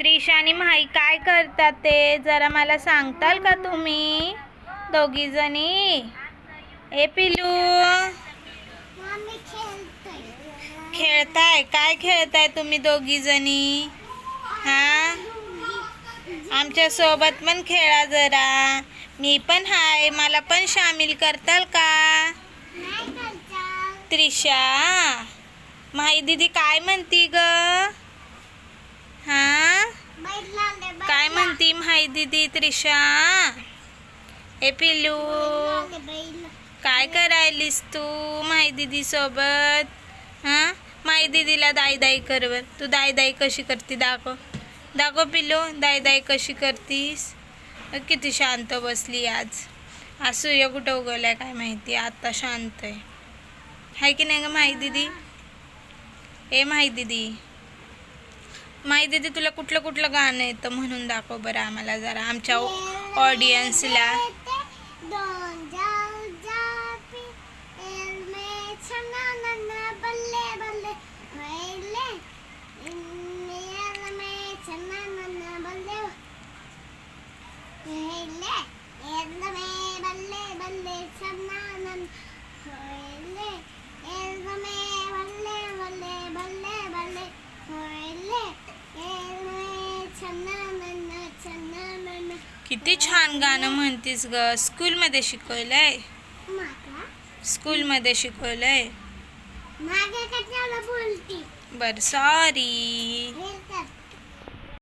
त्रिशा आणि माई काय करतात ते? जरा मला सांगताल का तुम्ही? दोघी जणी? ए पिलू खेळतोय. काय खेळताय तुम्ही दोघी जणी? हा? आमच्यासोबत पण खेळा जरा. मी पण हाय. मला पण सामील करताल का? त्रिशा? माई दीदी काय म्हणती ग हा बैल लावले बैल काय नाही दीदी त्रिशा ए पिल्लू काय करायलीस तू माई दीदी सोबत? हां? माई दीदीला दाई दाई कर बर. तू दाई दाई कशी करती दाखव. दाखव पिल्लू दाई दाई कशी करतीस? किती शांत बसली आज. आज सूर्य कुठं उगवलाय काय माहिती आत्ता शांत आहे. हाय की नाही ग माई दीदी? ए माई दीदी. माहिती दीदी तुला कुठलं कुठलं गाणं येतं म्हणून दाखव बरं आम्हाला जरा आमच्या ऑडियन्सला दोन जाऊ बल्ले बल्ले होइले एल में छना नन्ना बल्ले होइले एल में बल्ले बल्ले छना नन्ना होइले एल में बल्ले बल्ले बल्ले बल्ले होइले एल में छना नन्ना छना नन्ना किती छान गाणं म्हणतीस ग. स्कूलमध्ये शिकवलंय. स्कूलमध्ये शिकवलंय. मागे कशाला बोलती? बर सॉरी